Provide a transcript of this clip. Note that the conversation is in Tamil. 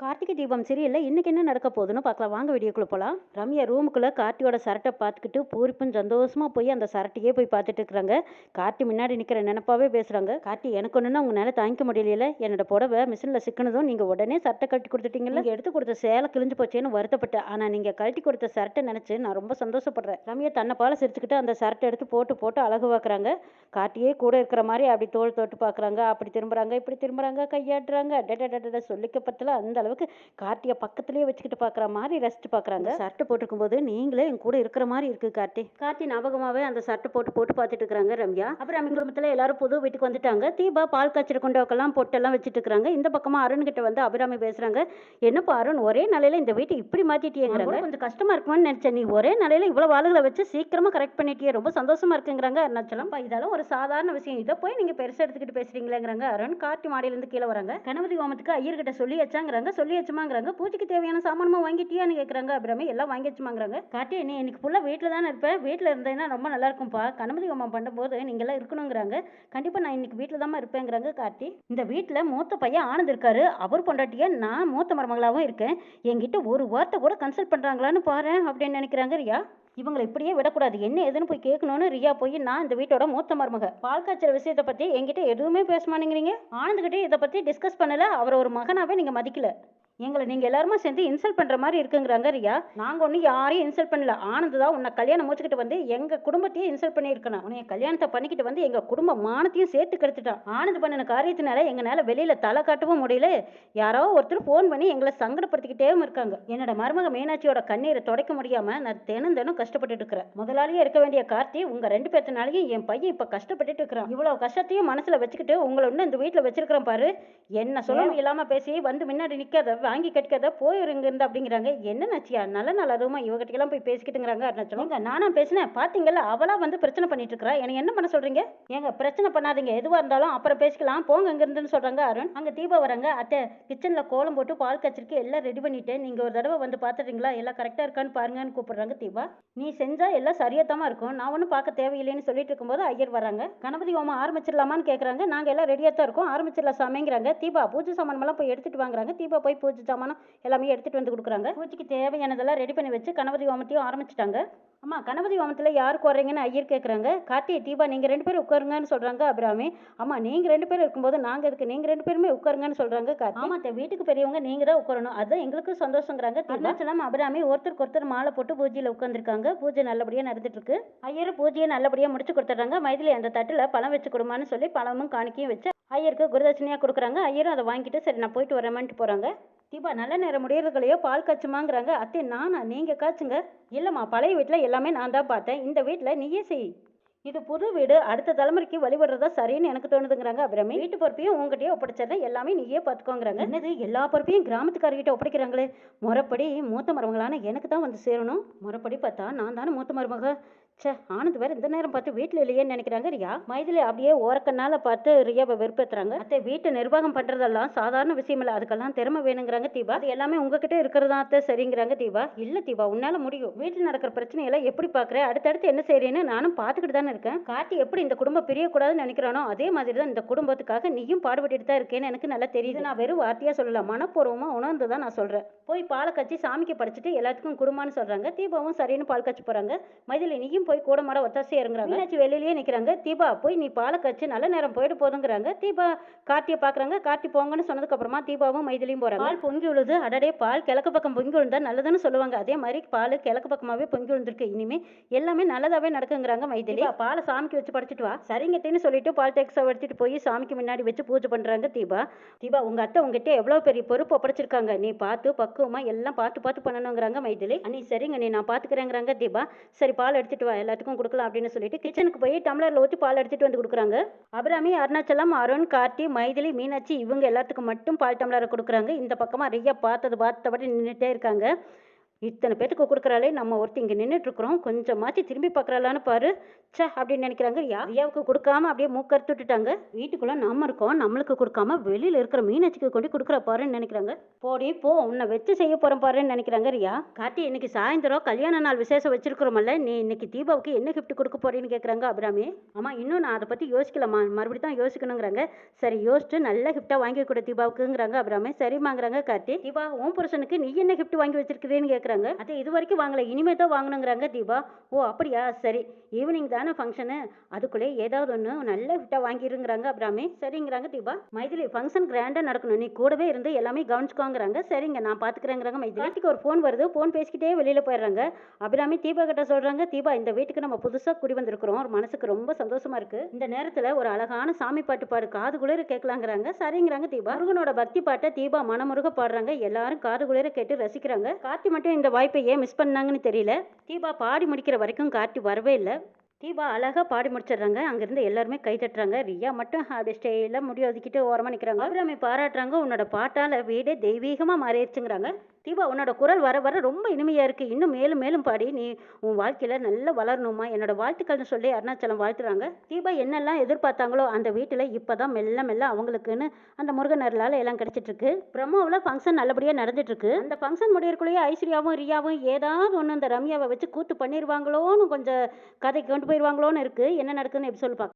கார்த்திகை தீபம் சரியில்லை இன்னைக்கு என்ன நடக்க போகுதுன்னு பார்க்கலாம். வாங்க வீடியோக்குள்ள போகலாம் ரம்யா ரூமுக்குள்ளே கார்த்தியோட சரட்டை பார்த்துக்கிட்டு பூரிப்பும் சந்தோஷமா போய் அந்த சரட்டையே போய் பார்த்துட்டு இருக்கிறாங்க. கார்த்தி முன்னாடி நிற்கிற நினப்பாவே பேசுகிறாங்க கார்த்தி எனக்கு ஒன்றுனா உங்களால் தாங்கிக்க முடியல என்னோட புடவை மிஷினில் சிக்கனதும் நீங்கள் உடனே சட்டை கட்டி கொடுத்துட்டீங்களா எடுத்து கொடுத்த சேலை கிழிஞ்சு போச்சேன்னு வருத்தப்பட்டேன் ஆனால் நீங்கள் கழட்டி கொடுத்த சரட்டை நினச்சி நான் ரொம்ப சந்தோஷப்படுறேன். ரம்யா தன்னை பால சிரிச்சுக்கிட்டு அந்த சரட்டை எடுத்து போட்டு போட்டு அழகு பார்க்குறாங்க கார்த்தியே கூட இருக்கிற மாதிரி அப்படி தோல் தொட்டு பார்க்குறாங்க அப்படி திரும்புகிறாங்க இப்படி திரும்புறாங்க கையாட்டுறாங்க. டட சொல்லிக்கப்பட்டல அந்த அளவுக்கு கார்த்தியை பக்கத்துலேயே வச்சுக்கிட்டு பார்க்குற மாதிரி ரசிச்சு பார்க்குறாங்க சட்டை போட்டுக்கும் போது நீங்களே என் கூட இருக்கிற மாதிரி இருக்கு கார்த்தி. கார்த்தி ஞாபகமாகவே அந்த சட்டை போட்டு போட்டு பார்த்துட்டு இருக்கிறாங்க ரம்யா. அப்புறம் அவங்க குடும்பத்தில் எல்லாரும் புது வீட்டுக்கு வந்துட்டாங்க. தீபா பால் காய்ச்சல் கொண்டவக்கெல்லாம் பொட்டெல்லாம் வச்சுட்டு இருக்கிறாங்க. இந்த பக்கமா அருண் கிட்ட வந்து அபிராமி பேசுறாங்க. என்னப்பா அருண் ஒரே நாளையில இந்த வீட்டை இப்படி மாத்திட்டியேங்கிறாங்க? கொஞ்சம் கஷ்டமா இருக்குமான்னு நினைச்சேன். நீ ஒரே நாளையில இவ்வளவு ஆளுகளை வச்சு சீக்கிரமா கரெக்ட் பண்ணிட்டியே. ரொம்ப சந்தோஷமா இருக்குங்கிறாங்க அருணாச்சலம். இதெல்லாம் ஒரு சாதாரண விஷயம். இதை போய் நீங்க பெருசா எடுத்துக்கிட்டு பேசுறீங்களேங்கிறாங்க அருண். கார்த்தி மாடியிலிருந்து கீழே வராங்க. கணபதி ஹோமத்துக்கு ஐயர்கிட்ட சொல்லி சொல்லி வச்சுமாங்கிறாங்க பூஜைக்கு தேவையான சாமானமாக வாங்கிட்டியான்னு கேட்குறாங்க அப்புறமே எல்லாம் வாங்கி வச்சுமாங்கிறாங்க நீ இன்னைக்கு ஃபுல்லாக வீட்டில் தானே இருப்பேன் வீட்டில் இருந்தேன்னா ரொம்ப நல்லா இருக்கும்ப்பா கணபதி ஹோமம் பண்ணும்போது நீங்கள்லாம் இருக்கணுங்கிறாங்க. கண்டிப்பாக நான் இன்னைக்கு வீட்டில் தான் இருப்பேங்கிறாங்க கார்த்தி. இந்த வீட்டில் மூத்த பையன் ஆனந்த் இருக்காரு. அவர் பொண்டாட்டியா நான் மூத்த மருமகளாகவும் இருக்கேன். என்கிட்ட ஒரு வார்த்தை கூட கன்சல்ட் பண்ணுறாங்களான்னு பாரு அப்படின்னு நினைக்கிறாங்க ரியா. இவங்களை இப்படியே விடக்கூடாது. என்ன ஏதுன்னு போய் கேட்கணும்னு ரியா போய் நான் இந்த வீட்டோட மூத்த மருமக. பால் காய்ச்சல் விஷயத்தை பற்றி என்கிட்ட எதுவுமே பேச மாட்டேங்கிறீங்க. ஆனந்த்கிட்டே இதை பற்றி டிஸ்கஸ் பண்ணல. அவரை ஒரு மகனாகவே நீங்கள் மதிக்கல. எங்களை நீங்க எல்லாருமே சேர்ந்து இன்சல்ட் பண்ற மாதிரி இருக்குங்கிறாங்க ரியா. நாங்க ஒன்றும் யாரையும் இன்சல்ட் பண்ணல. ஆனந்த் தான் உன்னை கல்யாணம் முடிச்சுக்கிட்டு வந்து எங்க குடும்பத்தையே இன்சல்ட் பண்ணியிருக்கணும். உன்னை கல்யாணத்தை பண்ணிக்கிட்டு வந்து எங்க குடும்ப மானத்தையும் சேர்த்து கெடுத்துட்டான். ஆனந்த் பண்ணின காரியத்தினால எங்களால வெளியில தலை காட்டவும் முடியல. யாரோ ஒருத்தர் ஃபோன் பண்ணி எங்களை சங்கடப்படுத்திக்கிட்டே இருக்காங்க. என்னோட மருமக மீனாட்சியோட கண்ணீரை துடைக்க முடியாம நான் தினம் தினம் கஷ்டப்பட்டுட்டு இருக்கிறேன். முதலாளியே இருக்க வேண்டிய கார்த்தி உங்க ரெண்டு பேர்த்தினாலையும் என் பையன் இப்ப கஷ்டப்பட்டுட்டு இருக்கிறான். இவ்வளவு கஷ்டத்தையும் மனசுல வச்சுக்கிட்டு உங்களை இன்னும் இந்த வீட்டுல வச்சிருக்கிறேன் பாரு. என்ன சொல்ல இல்லாம பேசி வந்து முன்னாடி நிக்காத. வாங்கி கட்டிக்காத போயிருங்க இருந்து அப்படிங்கிறாங்க. என்ன நச்சியா? நல்ல நல்ல அதுவுமா இவகிட்டலாம் போய் பேசிக்கிட்டுங்கிறாங்க அருணாச்சலம். ஏங்க நானா பேசினேன். பாத்தீங்கல்ல அவளா வந்து பிரச்சனை பண்ணிட்டு இருக்கா எனக்கு என்ன பண்ண சொல்றீங்க? ஏங்க பிரச்சனை பண்ணாதீங்க. எதுவா இருந்தாலும் அப்புறம் பேசிக்கலாம். போங்க இங்க இருந்துன்னு சொல்றாங்க அருண். அங்க தீபா வராங்க. அத்தை கிச்சன்ல கோலம் போட்டு பால் காய்ச்சிருக்கு. எல்லாம் ரெடி பண்ணிட்டேன் நீங்க ஒரு தடவை வந்து பாத்துறீங்களா? எல்லாம் கரெக்டா இருக்கான்னு பாருங்கன்னு கூப்பிடுறாங்க தீபா. நீ செஞ்சா எல்லாம் சரியாத்தாம இருக்கும். நான் ஒன்றும் பார்க்க தேவையில்லைன்னு சொல்லிட்டு இருக்கும்போது ஐயர் வராங்க. கணபதி ஹோமம் ஆரம்பிச்சிடலாமான்னு கேட்குறாங்க நாங்கள் எல்லாம் ரெடியாக தான் இருக்கோம். ஆரம்பிச்சிடலாம் சாமிங்கிறாங்க. தீபா பூஜை சாமான்மெல்லாம் போய் எடுத்துட்டு வாங்குறாங்க. தீபா போய் பூஜை சாமானம் எல்லாமே எடுத்துட்டு வந்து கொடுக்குறாங்க. பூஜைக்கு தேவையானதெல்லாம் ரெடி பண்ணி வச்சு கணபதி ஹோமத்தையும் ஆரம்பிச்சிட்டாங்க. அம்மா கணபதி ஹோமத்தில் யாருக்கு வர்றீங்கன்னு ஐயர் கேட்குறாங்க கார்த்தி தீபா நீங்கள் ரெண்டு பேரும் உட்காருங்கன்னு சொல்கிறாங்க அபிராமி. அம்மா நீங்கள் ரெண்டு பேரும் இருக்கும்போது நாங்கள் இதுக்கு நீங்கள் ரெண்டு பேருமே உட்காருங்கன்னு சொல்கிறாங்க கார்த்தி ஆமா அத்தை, வீட்டுக்கு பெரியவங்க நீங்கள் தான் உட்காரணும். அதுதான் எங்களுக்கு சந்தோஷங்கிறாங்க அருணாச்சலம் அபிராமி ஒருத்தருக்கு ஒருத்தர் மாலை போட்டு பூஜையில் உட்காந்துருக்காங்க பூஜை நல்லபடியாக நடந்துட்டு இருக்கு ஐயர் பூஜையை நல்லபடியாக முடிச்சு கொடுத்துட்றாங்க. மைதிலி அந்த தட்டில் பழம் வச்சு கொடுமான்னு சொல்லி பழமும் காணிக்கையும் வச்சு ஐயருக்கு குருதட்சணையாக கொடுக்குறாங்க. ஐயரும் அதை வாங்கிட்டு சரி நான் போயிட்டு வரேன்ட்டு போகிறாங்க தீபா நல்ல நேரம் முடியறதுக்குள்ளேயோ பால் காய்ச்சுமாங்கிறாங்க. அத்தை நானா? நீங்கள் காய்ச்சுங்க. இல்லைம்மா பழைய வீட்டில் எல்லாமே நான் தான் பார்த்தேன். இந்த வீட்டில் நீயே செய். இது புது வீடு அடுத்த தலைமுறைக்கு வழிபடுறதா சரின்னு எனக்கு தோணுதுங்கிறாங்க அபிராமி. வீட்டு பொறுப்பையும் உங்ககிட்டயே ஒப்படைச்சிடுறேன். எல்லாமே நீயே பார்த்துக்கோங்கிறாங்க. என்னது? எல்லா பொறுப்பையும் கிராமத்துக்காரர்கிட்ட ஒப்படைக்கிறாங்களே? முறைப்படி மூத்த மருமகளான எனக்கு தான் வந்து சேரணும். முறைப்படி பார்த்தா நான் தானே மூத்த மருமக? ச்சே ஆனந்த் வேற இந்த நேரம் பார்த்து வீட்டில் இல்லையேன்னு நினைக்கிறாங்க ரியா. மைதிலி அப்படியே ஓரக்கண்ணால பார்த்து ரியாவை வெறுப்பேத்துறாங்க. அத்தை வீட்டு நிர்வாகம் பண்றதெல்லாம் சாதாரண விஷயம் இல்லை. அதுக்கெல்லாம் திறமை வேணுங்கிறாங்க தீபா. அது எல்லாமே உங்ககிட்ட இருக்கிறதா அத்தை? சரிங்கிறாங்க தீபா. இல்ல தீபா உன்னால முடியும். வீட்டில் நடக்கிற பிரச்சனையெல்லாம் எப்படி பாக்குற அடுத்தடுத்து என்ன செய்றேன்னு நானும் பார்த்துக்கிட்டு தானே இருக்கேன். கார்த்தி எப்படி இந்த குடும்பம் பிரியக்கூடாதுன்னு நினைக்கிறானோ அதே மாதிரி தான் இந்த குடும்பத்துக்காக நீயும் பாடுபட்டுட்டு தான் இருக்கேன்னு எனக்கு நல்லா தெரியுது. நான் வெறும் வார்த்தையாக சொல்லல மனப்பூர்வமாக உணர்ந்து தான் நான் சொல்கிறேன் போய் பாலை கச்சி சாமிக்கு படிச்சுட்டு எல்லாத்துக்கும் குடும்பம்னு சொல்கிறாங்க தீபாவும் சரின்னு பால் கச்சி போகிறாங்க மைதிலி நீயும் போய் கூட மாட ஒத்தாசையாக இருங்கிறாங்க. மீனாட்சி வெளியிலேயே நிற்கிறாங்க தீபா போய் நீ பாலை கச்சி நல்ல நேரம் போயிட்டு போதுங்கிறாங்க. தீபா கார்த்தியை பார்க்குறாங்க கார்த்தி போங்கன்னு சொன்னதுக்கப்புறமா தீபாவும் மைதிலையும் போகிறாங்க பால் பொங்கி விழுது. அடடே பால் கிழக்கு பக்கம் பொங்கி விழுந்தா நல்லதுன்னு சொல்லுவாங்க. அதே மாதிரி பால் கிழக்கு பக்கமாகவே பொங்கி விழுந்திருக்கு. இனிமேல் எல்லாமே நல்லதாகவே நடக்குங்கிறாங்க மைதிலி. பாலை சாமிக்கு வச்சு படைச்சிட்டு வா. சரிங்கட்டின்னு சொல்லிட்டு பால் டேக்ஸை எடுத்துட்டு போய் சாமிக்கு முன்னாடி வச்சு பூஜை பண்றாங்க தீபா. தீபா உங்க அத்தை உங்ககிட்ட எவ்வளவு பெரிய பொறுப்பு ஒப்படைச்சிருக்காங்க? நீ பார்த்து பக்குவமா எல்லாம் பார்த்து பார்த்து பண்ணணுங்கிறாங்க மைதிலி. அண்ணி சரிங்க நீ நான் பாத்துக்கிறேங்கிறாங்க தீபா. சரி பால் எடுத்துட்டு வா. எல்லாத்துக்கும் கொடுக்கலாம் அப்படின்னு சொல்லிட்டு கிச்சனுக்கு போய் டம்ளர்ல ஊற்றி பால் எடுத்துட்டு வந்து கொடுக்குறாங்க. அபிராமி அருணாச்சலம் அருண் கார்த்தி மைதிலி மீனாட்சி இவங்க எல்லாத்துக்கும் மட்டும் பால் டம்ளரை கொடுக்குறாங்க. இந்த பக்கமா ரியா பார்த்தது பார்த்தபடி நின்றுட்டே இருக்காங்க. இத்தனை பேத்துக்கு கொடுக்குறாளே நம்ம ஒருத்தர் இங்கே நின்றுட்டு இருக்கிறோம் கொஞ்சமாச்சு திரும்பி பார்க்குறாளான்னு பாரு. சே அப்படின்னு நினைக்கிறாங்க. ரியா கொடுக்காம அப்படியே மூக்கறுத்து விட்டுட்டாங்க. வீட்டுக்குள்ளே நம்ம இருக்கோம் நம்மளுக்கு கொடுக்காம வெளியில் இருக்கிற மீனாட்சிக்கு கொண்டு கொடுக்குற பாருன்னு நினைக்கிறாங்க. போடி போ உன்னை வச்சு செய்ய போகிறேன் பாருன்னு நினைக்கிறாங்க ரியா. கார்த்தி இன்னைக்கு சாயந்தரம் கல்யாண நாள் விசேஷம் வச்சிருக்கிறோமல்ல நீ இன்னைக்கு தீபாவுக்கு என்ன கிஃப்ட் கொடுக்க போறேன்னு கேட்குறாங்க அபிராமி. ஆமாம் இன்னும் நான் அதை பற்றி யோசிக்கலாமா மறுபடியும் தான் யோசிக்கணுங்கிறாங்க. சரி யோசிச்சு நல்ல கிஃப்டாக வாங்கி கொடு தீபாவுக்குங்கிறாங்க அபிராமி. சரிமாங்கிறாங்க கார்த்தி. தீபா உன் புருஷனுக்கு நீ என்ன கிஃப்ட் வாங்கி வச்சிருக்கிறேன்னு கேட்குறாங்க அது இது வரைக்கும் வாங்கல. இனிமே தான் வாங்கணுங்கிறாங்க தீபா. ஓ அப்படியா? சரி. ஈவினிங் தானே ஃபங்க்ஷனு அதுக்குள்ளே ஏதாவது ஒன்று நல்ல கிஃப்டாக வாங்கிருங்கிறாங்க அபிராமி. சரிங்கிறாங்க தீபா. மைதிலி ஃபங்க்ஷன் கிராண்டாக நடக்கணும். நீ கூடவே இருந்து எல்லாமே கவனிச்சுக்கோங்கிறாங்க. சரிங்க நான் பார்த்துக்கிறேங்கிறாங்க மைதிலி. வீட்டுக்கு ஒரு ஃபோன் வருது. ஃபோன் பேசிக்கிட்டே வெளியில் போயிடுறாங்க. அபிராமி தீபா கிட்ட சொல்கிறாங்க தீபா இந்த வீட்டுக்கு நம்ம புதுசாக குடி வந்திருக்கிறோம். ஒரு மனசுக்கு ரொம்ப சந்தோஷமா இருக்கு. இந்த நேரத்தில் ஒரு அழகான சாமி பாட்டு பாடு. காது குளிர கேட்கலாங்கிறாங்க. சரிங்கிறாங்க தீபா. முருகனோட பக்தி பாட்டை தீபா மனமுருக பாடுறாங்க. எல்லாரும் காது குளிர கேட்டு ரசிக்கிறாங்க. கார்த்தி மட்டும் இந்த வாய்ப்பை ஏன் மிஸ் பண்ணாங்கன்னு தெரியல. தீபா பாடி முடிக்கிற வரைக்கும் கார்த்தி வரவே இல்லை. தீபா அழகாக பாடி முடிச்சிடுறாங்க. அங்கேருந்து எல்லாருமே கை தட்டுறாங்க. ரியா மட்டும் அப்படி ஸ்டேயில் முடி ஒதுக்கிட்டு ஓரமாக நிற்கிறாங்க அபிராமி பாராட்டுறாங்க. உன்னோட பாட்டால் வீடே தெய்வீகமாக மாறிடுச்சுங்கிறாங்க. தீபா உன்னோட குரல் வர வர ரொம்ப இனிமையாக இருக்குது இன்னும் மேலும் மேலும் பாடி நீ உன் வாழ்க்கையில் நல்லா வளரணுமா? என்னோட வாழ்த்துக்கள்னு சொல்லி அருணாச்சலம் வாழ்த்துறாங்க. தீபா என்னெல்லாம் எதிர்பார்த்தாங்களோ அந்த வீட்டில் இப்போ தான் மெல்ல மெல்ல அவங்களுக்குன்னு அந்த முருகனர்களால் எல்லாம் கிடச்சிட்ருக்கு. பிரம்மாவில் ஃபங்க்ஷன் நல்லபடியாக நடந்துட்டுருக்கு அந்த ஃபங்க்ஷன் முடியறக்குள்ளேயே ஐஸ்வர்யாவும் ரியாவும் ஏதாவது ஒன்று இந்த ரம்யாவை வச்சு கூத்து பண்ணிடுவாங்களோன்னு கொஞ்சம் கதைக்கு கொண்டு போயிடுவாங்களோன்னு இருக்குது என்ன நடக்குதுன்னு எப்படி சொல்லி பார்க்க